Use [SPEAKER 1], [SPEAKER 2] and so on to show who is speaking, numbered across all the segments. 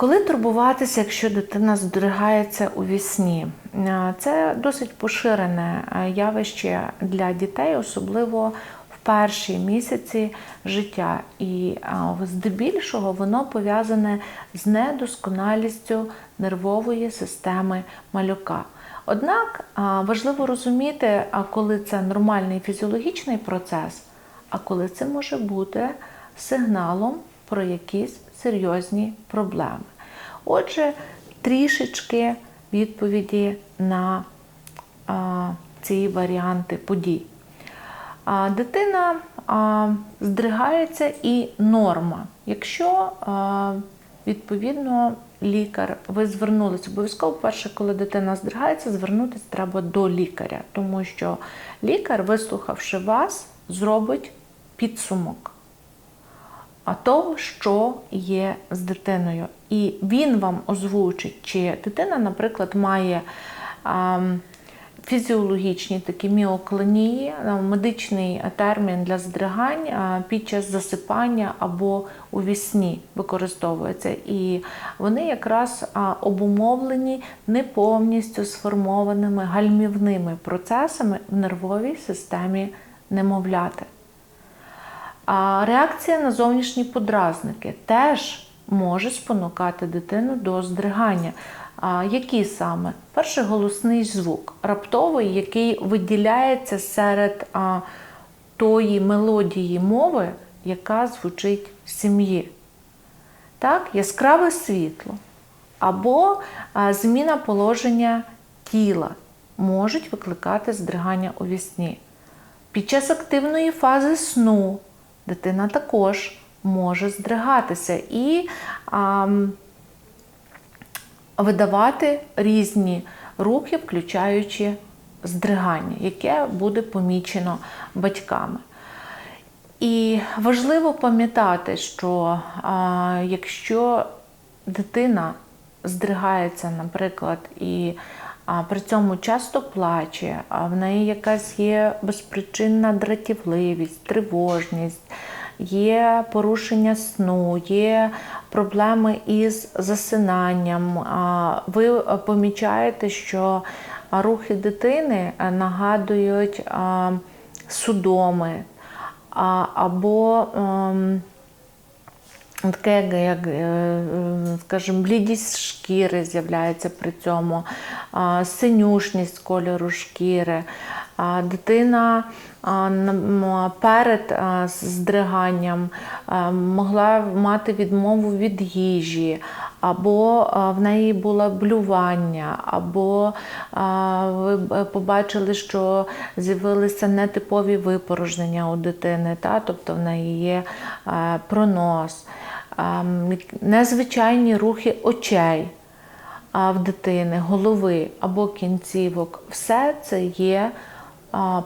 [SPEAKER 1] Коли турбуватися, якщо дитина здригається у вісні? Е, Це досить поширене е, явище для дітей, особливо в перші місяці життя. І е, здебільшого воно пов'язане з недосконалістю нервової системи малюка. Однак важливо розуміти, коли це нормальний фізіологічний процес, а коли це може бути сигналом про якісь серйозні проблеми. Отже, трішечки відповіді на а, ці варіанти подій. А, дитина а, здригається і норма. Якщо а, відповідно лікар, ви звернулися обов'язково, перше, коли дитина здригається, звернутися треба до лікаря, тому що лікар, вислухавши вас, зробить підсумок а того, що є з дитиною. І він вам озвучить, чи дитина, наприклад, має фізіологічні такі міоклонії, медичний термін для здригань під час засипання або у вісні використовується. І вони якраз обумовлені не повністю сформованими гальмівними процесами в нервовій системі немовляти. А реакція на зовнішні подразники теж може спонукати дитину до здригання. А, які саме? Перший голосний звук, раптовий, який виділяється серед а, тої мелодії мови, яка звучить в сім'ї. Так, яскраве світло або а, зміна положення тіла можуть викликати здригання у вісні. Під час активної фази сну дитина також може здригатися і а, видавати різні рухи, включаючи здригання, яке буде помічено батьками. І важливо пам'ятати, що а, якщо дитина здригається, наприклад, і а при цьому часто плаче, а в неї якась є безпричинна дратівливість, тривожність, є порушення сну, є проблеми із засинанням. Ви помічаєте, що рухи дитини нагадують судоми або ем, Таке, як, скажімо, блідість шкіри з'являється при цьому, синюшність кольору шкіри. Дитина перед здриганням могла мати відмову від їжі, або в неї було блювання, або ви побачили, що з'явилися нетипові випорожнення у дитини, та? тобто в неї є пронос незвичайні рухи очей в дитини, голови або кінцівок. Все це є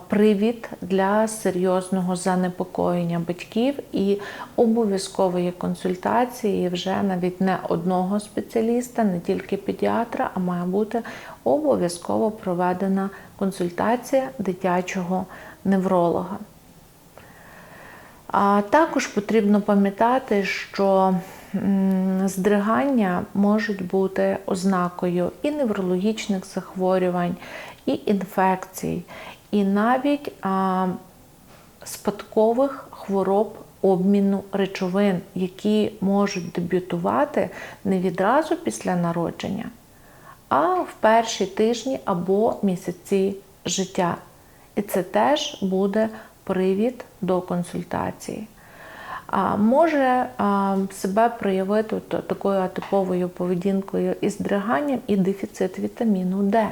[SPEAKER 1] привід для серйозного занепокоєння батьків і обов'язкової консультації вже навіть не одного спеціаліста, не тільки педіатра, а має бути обов'язково проведена консультація дитячого невролога. Також потрібно пам'ятати, що здригання можуть бути ознакою і неврологічних захворювань, і інфекцій, і навіть а, спадкових хвороб обміну речовин, які можуть дебютувати не відразу після народження, а в перші тижні або місяці життя. І це теж буде привід до консультації. А Може себе проявити такою атиповою поведінкою і здриганням і дефіцит вітаміну Д,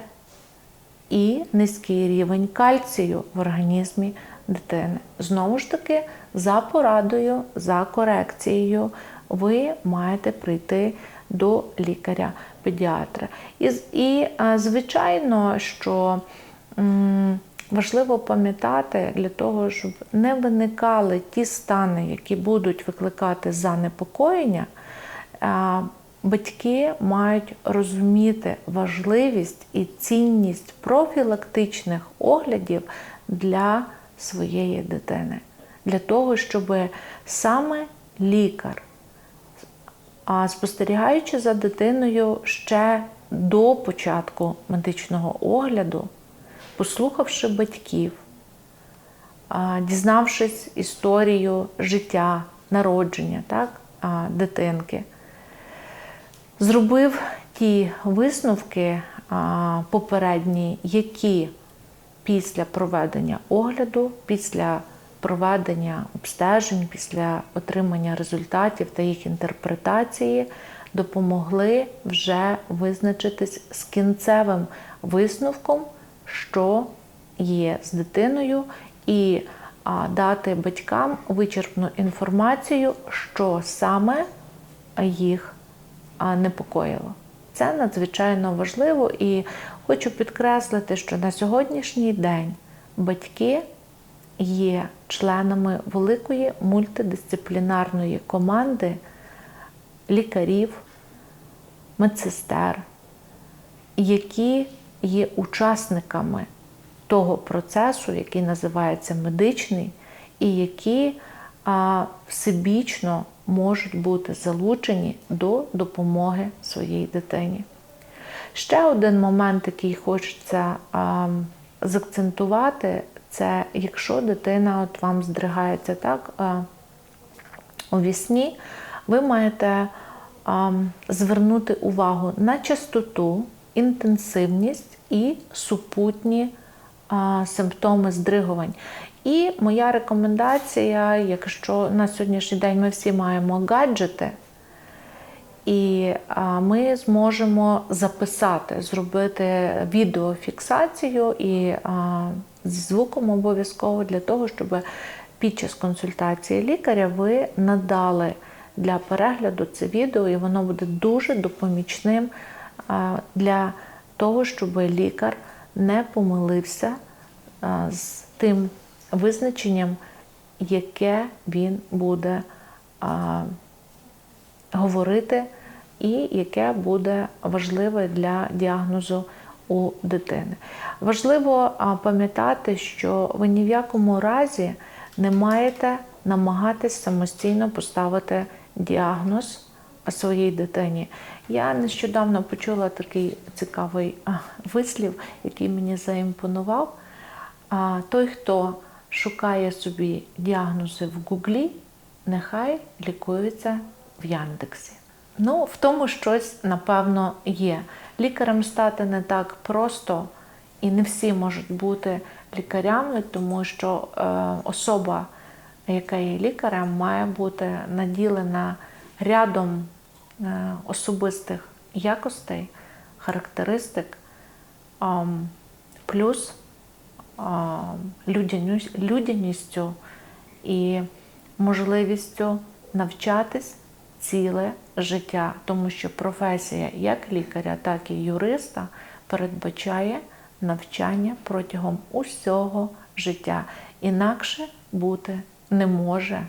[SPEAKER 1] і низький рівень кальцію в організмі дитини. Знову ж таки, за порадою, за корекцією, ви маєте прийти до лікаря-педіатра. І, і звичайно, що. Важливо пам'ятати для того, щоб не виникали ті стани, які будуть викликати занепокоєння, батьки мають розуміти важливість і цінність профілактичних оглядів для своєї дитини, для того, щоб саме лікар спостерігаючи за дитиною ще до початку медичного огляду, послухавши батьків, дізнавшись історію життя, народження так, дитинки, зробив ті висновки попередні, які після проведення огляду, після проведення обстежень, після отримання результатів та їх інтерпретації допомогли вже визначитись з кінцевим висновком, що є з дитиною, і дати батькам вичерпну інформацію, що саме їх непокоїло. Це надзвичайно важливо і хочу підкреслити, що на сьогоднішній день батьки є членами великої мультидисциплінарної команди лікарів, медсестер, які є учасниками того процесу, який називається медичний, і які всебічно можуть бути залучені до допомоги своїй дитині. Ще один момент, який хочеться а, закцентувати, це якщо дитина от вам здригається так а, у вісні, ви маєте а, звернути увагу на частоту, інтенсивність і супутні а, симптоми здригувань. І моя рекомендація, якщо на сьогоднішній день ми всі маємо гаджети, і ми зможемо записати, зробити відеофіксацію і зі звуком обов'язково для того, щоб під час консультації лікаря ви надали для перегляду це відео, і воно буде дуже допомічним для того, щоб лікар не помилився з тим визначенням, яке він буде а, говорити, і яке буде важливе для діагнозу у дитини. Важливо пам'ятати, що ви ні в якому разі не маєте намагатись самостійно поставити діагноз своїй дитині. Я нещодавно почула такий цікавий вислів, який мені заімпонував. Той, хто шукає собі діагнози в Гуглі, нехай лікується в Яндексі. Ну, в тому щось, напевно, є. Лікарем стати не так просто, і не всі можуть бути лікарями, тому що е, особа, яка є лікарем, має бути наділена рядом е, особистих якостей, характеристик, е, плюс людяністю і можливістю навчатись ціле життя, тому що професія як лікаря, так і юриста передбачає навчання протягом усього життя. Інакше бути не може.